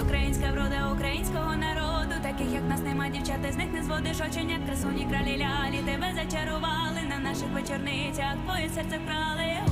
Українська врода українського народу, таких як нас нема дівчата, з них не зводиш очення, красуні кралі лялі, тебе зачарували. На наших вечорницях, твоє серце вкрали.